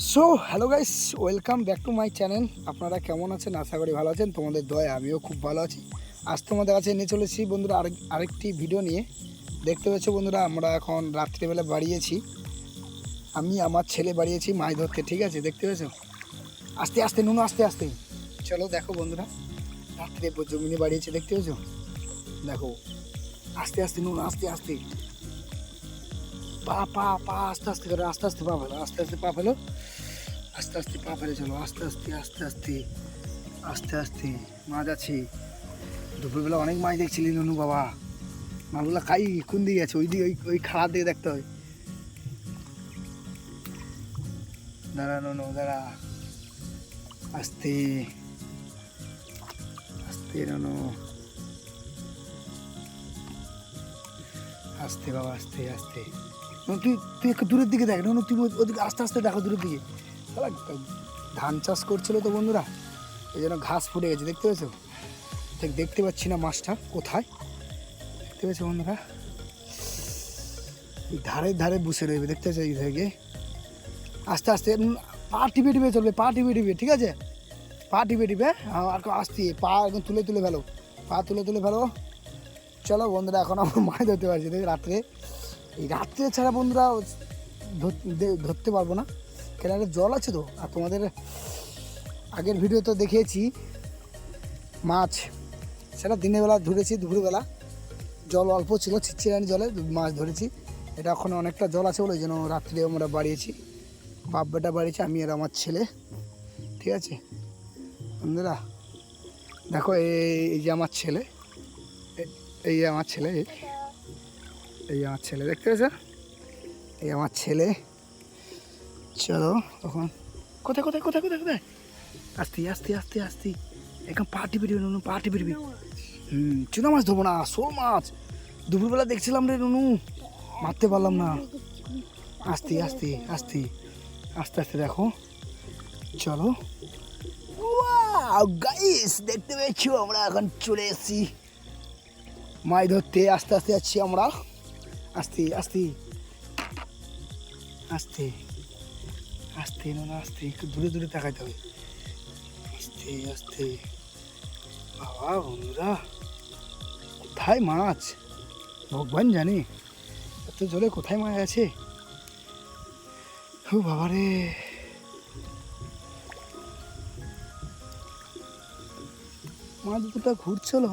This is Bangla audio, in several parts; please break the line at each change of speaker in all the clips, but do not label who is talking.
So hello guys welcome back to my channel আপনারা কেমন আছেন? আশা করি ভালো আছেন। তোমাদের দয়া, আমিও খুব ভালো আছি। আজ তোমাদের কাছে এনে চলেছি বন্ধুরা আরেক, আরেকটি ভিডিও নিয়ে। দেখতে পেয়েছ বন্ধুরা, আমরা এখন রাত্রিবেলা বাড়িয়েছি। আমি, আমার ছেলে বাড়িয়েছি মাছ ধরতে, ঠিক আছে? দেখতে পেয়েছ? আস্তে আস্তে, নুনো, আস্তে আস্তে। চলো, দেখো বন্ধুরা, রাত্রে জমিনে বাড়িয়েছি, দেখতে পেয়েছ? দেখো। আস্তে আস্তে, নুন, আস্তে আস্তে। পা পা পা, আস্তে আস্তে করে, আস্তে আস্তে পা ফেলো, আস্তে আস্তে পা ফেলো, আস্তে আস্তে পা ফেলে চলো, আস্তে আস্তে আস্তে আস্তে আস্তে আস্তে মাছ আছে দুপুরবেলা অনেক মাছ দেখছিলি ননু বাবা। মাছগুলো খাই, কোন দিকে আছে? ওই দিকে ওই ওই খাড়া দিকে দেখতে হয়। দাঁড়া ননু, দাঁড়া। আস্তে আস্তে ননু। আস্তে বাবা, আস্তে আস্তে। তুই তুই একটু দূরের দিকে দেখ না ও- ওদিকে আস্তে আস্তে দেখো দূরের দিকে। শালা, ধান চাষ করছিল তো বন্ধুরা এই জন্য ঘাস ফুটে গেছে দেখতে পেয়েছ? দেখ দেখতে পাচ্ছি না মাছটা কোথায়? দেখতে পেয়েছ বন্ধুরা? ধারে ধারে বসে রইবে দেখতে পাচ্ছ এই থেকে আস্তে আস্তে পা টিপে টিপে চলবে পা টিপে টিপে ঠিক আছে? পা টিপে টিপে আর আস্তে পা একদম তুলে তুলে ফেলো পা তুলে তুলে ফেলো। চলো বন্ধুরা এখন আমার মাছ ধরতে পারছি রাত্রে। এই রাত্রে ছাড়া বন্ধুরা ধর- ধরতে পারব না। কেন একটা জল আছে তো। আর তোমাদের আগের ভিডিও তো দেখিয়েছি। মাছ। সেটা দিনের বেলা ধরেছি, দুপুরবেলা। জল অল্প ছিল ছিচ্ছিরানি জলে, মাছ ধরেছি। এটা এখন অনেকটা জল আছে বলে ওই জন্য রাত্রে আমরা বাড়িয়েছি। বাপ বেটা বাড়িয়েছি, আমি আর আমার ছেলে। ঠিক আছে? বন্ধুরা, দেখো এই যে আমার ছেলে। এই আমার ছেলে এই- আমার ছেলে, দেখতে পেয়েছ? এই আমার ছেলে। চলো, তখন। কোথায় কোথায় কোথায় কোথায় কোথায়? আস্তে আস্তে আস্তে আস্তে। এখন পাটি বেরিয়ে নুনু পাটি। বেরিয়ে হুম, চুনা মাছ ধরবো না, শোল মাছ। দুপুরবেলা দেখছিলাম রে নুনু, মারতে পারলাম না। আস্তে আস্তে আস্তে আস্তে আস্তে দেখো। চলো। গাইস দেখতে পেয়েছ? আমরা এখন চলে এসেছি। মাছ ধরতে, আস্তে আস্তে যাচ্ছি আমরা। আস্তে আস্তে আস্তে আস্তে না আস্তে একটু দূরে দূরে তাকাইতে হবে। আস্তে আস্তে বাবা, বন্ধুরা। কোথায় মাছ? ভগবান জানে। এত জলে কোথায় মাছ আছে? ও বাবা রে। মাছ দুটোটা ঘুরছিল।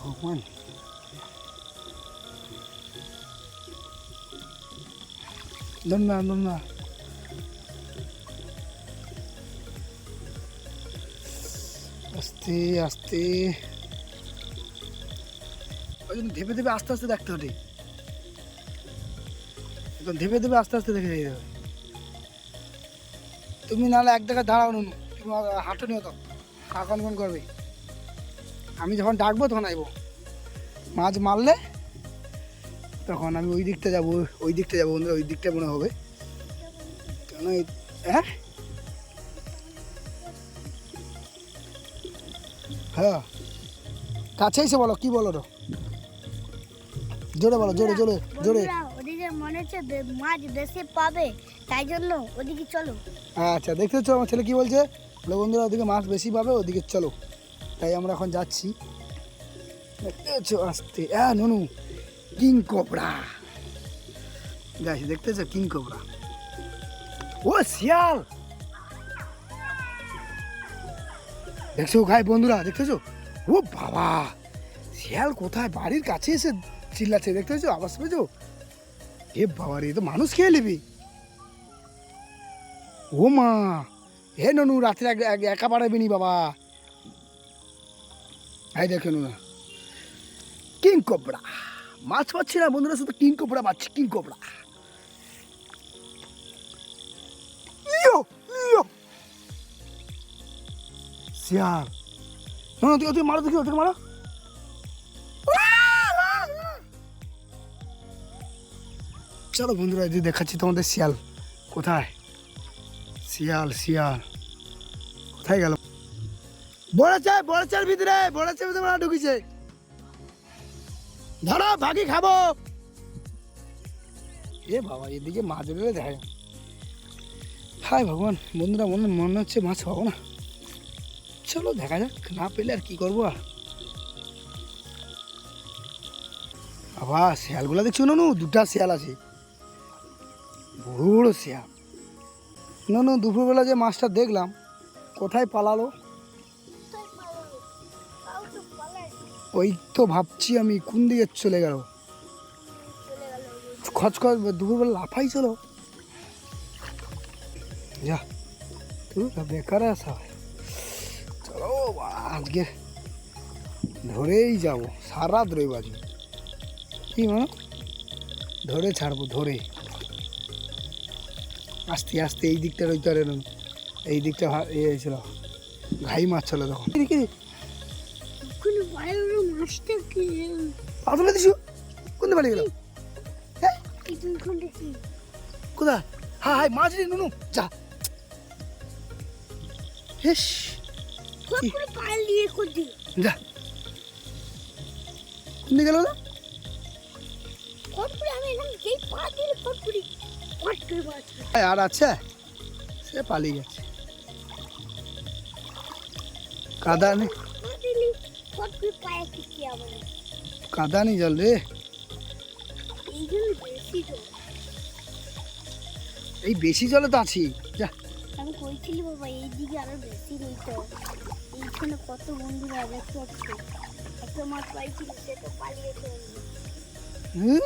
ভগবান। ধর না ধর না আস্তে আস্তে ওই জন্য ধেপে ধেপে আস্তে আস্তে দেখতে হবে। এখন ধেপে ধেপে আস্তে আস্তে দেখে যেতে হবে। তুমি নাহলে এক জায়গায় দাঁড়াও নুনু, তুমি হাঁটো নিও তো কাকন কন করবে। আমি যখন ডাকবো তখন আইবো। মাছ মারলে তখন আমি ওই দিকটা যাব ওই দিকটা যাব বন্ধুরা ওই দিকটা মনে হবে। কেন হ্যাঁ? হ্যাঁ। কাছে এসে বলো কি বলো তো? জোরে বলো জোরে জোরে জোরে।
ওদিকে মনে হচ্ছে মাছ বেশি পাবে তাই জন্য ওদিকে চলো।
আচ্ছা দেখতে পাচ্ছ আমার ছেলে কি বলছে? বলে বন্ধুরা ওদিকে মাছ বেশি পাবে ওদিকে চলো। তাই আমরা এখন যাচ্ছি। দেখতে পাচ্ছ আসতে। হ্যাঁ নুনু। King cobra. গাছ দেখতেছ কিং কোবরা? ও, শিয়াল! দেখছ গায়ে বন্ধুরা, দেখতেছো? ও বাবা! শিয়াল কোথায়? বাড়ির কাছে এসে চিল্লাচ্ছে, দেখতেছো? আওয়াজ পেয়েছ? এ বাবা রে তো মানুষ খেয়ে নিবি। ও মা! হে ননু, রাত্রে এক- পারাবি নি বাবা। এই দেখে না কিং কোবরা। মাছ পাচ্ছি না বন্ধুরা শুধু কিং কোবরা পাচ্ছি কিং ইয়ো শিয়াল। না না, তুই মারো দেখি ওদেরকে মারো। চলো বন্ধুরা যদি দেখাচ্ছি তোমাদের শিয়াল। কোথায়? শিয়াল শিয়াল। কোথায় গেল? বড় চাই বড় বড়েছের ভিতরে বড়েছের ভিতরে মারা ঢুকিছে। ধরো, ভাগি খাব। এ বাবা, এদিকে মাছ বেরোলে দেখা হাই ভগবান, বন্ধুরা, মনে মনে হচ্ছে মাছ পাবো না। চলো, দেখা যাক, না পেলে আর কি করব আর। আবার শিয়ালগুলো দেখছ না দুটা শিয়াল আছে। বড় শিয়াল। না না দুপুরবেলা যে মাছটা দেখলাম, কোথায় পালালো? ওই তো ভাবছি আমি, কোন দিকে চলে গেল? খচ খচ, দুপুরবেলা লাফাই চলো। যা তুই বেকার আসা চলো আজকে ধরেই যাব সারা রইব আজকে। কি মা? ধরে ছাড়বো, ধরে। আস্তে আস্তে, এই দিকটা রইতে পারে এই দিকটা ইয়ে হয়েছিল, ঘাই মাছ ছিল তখন। কি
কোনো মাছটা কি?
পা তুলে দিছো? কোনটা বাড়ি গেল হ্যাঁ?
কিছু খুঁজে কি
হ্যাঁ হাই মাছ রে নুনু যা। হেস।
কোন করে পাল দিয়ে করছি
যা। কোন গেল
কোন
আর আছে? সে পালিয়ে গেছে। কাদা নেই।
পা দিলি কট করে পায়ে কি আমার
কাদা নেই জল রে।
এই বেশি
এই জলে তো আছি। যা।
আমি কইছিলি বাবা এইদিকে আরও বেশি রইতো এইখানে কত বন্ধুরা একটা মাছ পাইছিল সে তো পালিয়েছে
হুম?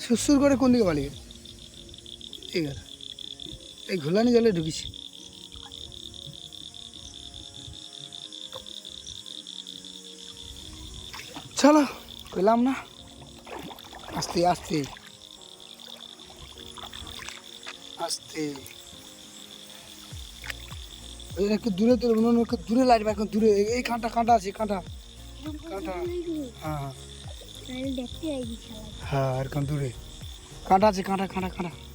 সুসুর করে কোন দিকে পালিয়ে? এই এই ঘোলানি জলে ঢুকিছি। চলো। পেলাম না। আস্তে আস্তে। আস্তে। একটু দূরে দূরে, মনে হয় দূরে লাগবে এখন দূরে। এই- কাঁটা কাঁটা আছে, কাঁটা। কাঁটা। হ্যাঁ হ্যাঁ। হ্যাঁ এরকম দূরে। কাঁটা আছে, কাঁটা কাঁটা কাঁটা।